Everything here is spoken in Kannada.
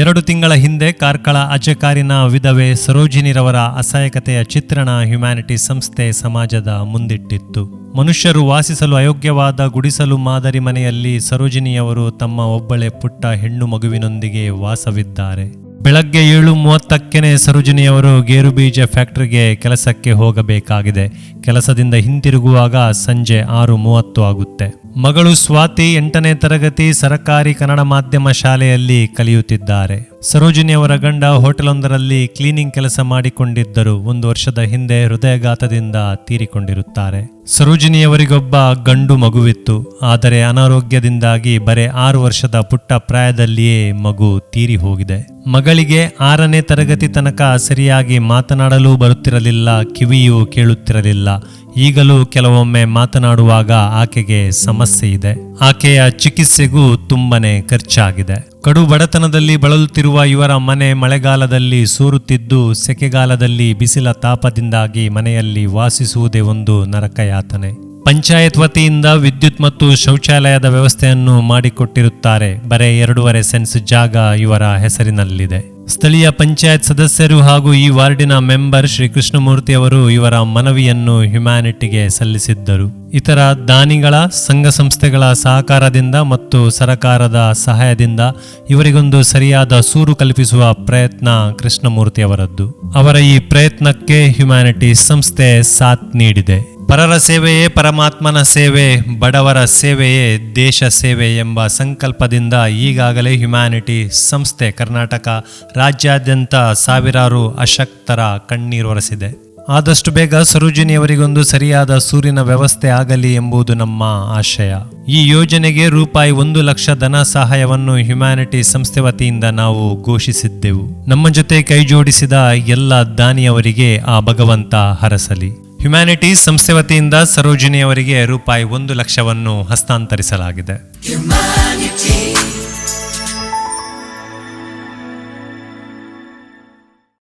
ಎರಡು ತಿಂಗಳ ಹಿಂದೆ ಕಾರ್ಕಳ ಅಜಕಾರಿನ ವಿಧವೆ ಸರೋಜಿನಿರವರ ಅಸಹಾಯಕತೆಯ ಚಿತ್ರಣ ಹ್ಯುಮ್ಯಾನಿಟಿ ಸಂಸ್ಥೆ ಸಮಾಜದ ಮುಂದಿಟ್ಟಿತ್ತು. ಮನುಷ್ಯರು ವಾಸಿಸಲು ಅಯೋಗ್ಯವಾದ ಗುಡಿಸಲು ಮಾದರಿ ಮನೆಯಲ್ಲಿ ಸರೋಜಿನಿಯವರು ತಮ್ಮ ಒಬ್ಬಳೆ ಪುಟ್ಟ ಹೆಣ್ಣು ಮಗುವಿನೊಂದಿಗೆ ವಾಸವಿದ್ದಾರೆ. ಬೆಳಗ್ಗೆ ಏಳು ಮೂವತ್ತಕ್ಕೇನೆ ಸರೋಜಿನಿಯವರು ಗೇರುಬೀಜ ಫ್ಯಾಕ್ಟರಿಗೆ ಕೆಲಸಕ್ಕೆ ಹೋಗಬೇಕಾಗಿದೆ. ಕೆಲಸದಿಂದ ಹಿಂತಿರುಗುವಾಗ ಸಂಜೆ ಆರು ಮೂವತ್ತು ಆಗುತ್ತೆ. ಮಗಳು ಸ್ವಾತಿ ಎಂಟನೇ ತರಗತಿ ಸರಕಾರಿ ಕನ್ನಡ ಮಾಧ್ಯಮ ಶಾಲೆಯಲ್ಲಿ ಕಲಿಯುತ್ತಿದ್ದಾರೆ. ಸರೋಜಿನಿಯವರ ಗಂಡ ಹೋಟೆಲೊಂದರಲ್ಲಿ ಕ್ಲೀನಿಂಗ್ ಕೆಲಸ ಮಾಡಿಕೊಂಡಿದ್ದರು. ಒಂದು ವರ್ಷದ ಹಿಂದೆ ಹೃದಯಘಾತದಿಂದ ತೀರಿಕೊಂಡಿರುತ್ತಾರೆ. ಸರೋಜಿನಿಯವರಿಗೊಬ್ಬ ಗಂಡು ಮಗುವಿತ್ತು. ಆದರೆ ಅನಾರೋಗ್ಯದಿಂದಾಗಿ ಬರೇ ಆರು ವರ್ಷದ ಪುಟ್ಟ ಪ್ರಾಯದಲ್ಲಿಯೇ ಮಗು ತೀರಿ ಹೋಗಿದೆ. ಮಗಳಿಗೆ ಆರನೇ ತರಗತಿ ತನಕ ಸರಿಯಾಗಿ ಮಾತನಾಡಲು ಬರುತ್ತಿರಲಿಲ್ಲ, ಕಿವಿಯೂ ಕೇಳುತ್ತಿರಲಿಲ್ಲ. ಈಗಲೂ ಕೆಲವೊಮ್ಮೆ ಮಾತನಾಡುವಾಗ ಆಕೆಗೆ ಸಮಸ್ಯೆ ಇದೆ. ಆಕೆಯ ಚಿಕಿತ್ಸೆಗೂ ತುಂಬನೇ ಖರ್ಚಾಗಿದೆ. ಕಡು ಬಡತನದಲ್ಲಿ ಬಳಲುತ್ತಿರುವ ಇವರ ಮನೆ ಮಳೆಗಾಲದಲ್ಲಿ ಸೂರುತ್ತಿದ್ದು, ಸೆಕೆಗಾಲದಲ್ಲಿ ಬಿಸಿಲ ತಾಪದಿಂದಾಗಿ ಮನೆಯಲ್ಲಿ ವಾಸಿಸುವುದೇ ಒಂದು ನರಕಯಾತನೆ. ಪಂಚಾಯತ್ ವತಿಯಿಂದ ವಿದ್ಯುತ್ ಮತ್ತು ಶೌಚಾಲಯದ ವ್ಯವಸ್ಥೆಯನ್ನು ಮಾಡಿಕೊಟ್ಟಿರುತ್ತಾರೆ. ಬರೇ ಎರಡೂವರೆ ಸೆನ್ಸ್ ಜಾಗ ಇವರ ಹೆಸರಿನಲ್ಲಿದೆ. ಸ್ಥಳೀಯ ಪಂಚಾಯತ್ ಸದಸ್ಯರು ಹಾಗೂ ಈ ವಾರ್ಡಿನ ಮೆಂಬರ್ ಶ್ರೀ ಕೃಷ್ಣಮೂರ್ತಿ ಅವರು ಇವರ ಮನವಿಯನ್ನು ಹ್ಯುಮ್ಯಾನಿಟಿಗೆ ಸಲ್ಲಿಸಿದ್ದರು. ಇತರ ದಾನಿಗಳ, ಸಂಘ ಸಂಸ್ಥೆಗಳ ಸಹಕಾರದಿಂದ ಮತ್ತು ಸರಕಾರದ ಸಹಾಯದಿಂದ ಇವರಿಗೊಂದು ಸರಿಯಾದ ಸೂರು ಕಲ್ಪಿಸುವ ಪ್ರಯತ್ನ ಕೃಷ್ಣಮೂರ್ತಿ ಅವರದ್ದು. ಅವರ ಈ ಪ್ರಯತ್ನಕ್ಕೆ ಹ್ಯುಮ್ಯಾನಿಟಿ ಸಂಸ್ಥೆ ಸಾಥ್ ನೀಡಿದೆ. ಪರರ ಸೇವೆಯೇ ಪರಮಾತ್ಮನ ಸೇವೆ, ಬಡವರ ಸೇವೆಯೇ ದೇಶ ಸೇವೆ ಎಂಬ ಸಂಕಲ್ಪದಿಂದ ಈಗಾಗಲೇ ಹ್ಯುಮ್ಯಾನಿಟಿ ಸಂಸ್ಥೆ ಕರ್ನಾಟಕ ರಾಜ್ಯಾದ್ಯಂತ ಸಾವಿರಾರು ಅಶಕ್ತರ ಕಣ್ಣೀರು ಒರೆಸಿದೆ. ಆದಷ್ಟು ಬೇಗ ಸರೋಜಿನಿಯವರಿಗೊಂದು ಸರಿಯಾದ ಸೂರಿನ ವ್ಯವಸ್ಥೆ ಆಗಲಿ ಎಂಬುದು ನಮ್ಮ ಆಶಯ. ಈ ಯೋಜನೆಗೆ ರೂಪಾಯಿ ಒಂದು ಲಕ್ಷ ಧನ ಸಹಾಯವನ್ನು ಹ್ಯುಮ್ಯಾನಿಟಿ ಸಂಸ್ಥೆ ವತಿಯಿಂದ ನಾವು ಘೋಷಿಸಿದ್ದೆವು. ನಮ್ಮ ಜೊತೆ ಕೈಜೋಡಿಸಿದ ಎಲ್ಲ ದಾನಿಯವರಿಗೆ ಆ ಭಗವಂತ ಹರಸಲಿ. ಹ್ಯುಮ್ಯಾನಿಟಿ ಸಂಸ್ಥೆ ವತಿಯಿಂದ ಸರೋಜಿನಿಯವರಿಗೆ ರೂಪಾಯಿ ಒಂದು ಲಕ್ಷವನ್ನು ಹಸ್ತಾಂತರಿಸಲಾಗಿದೆ.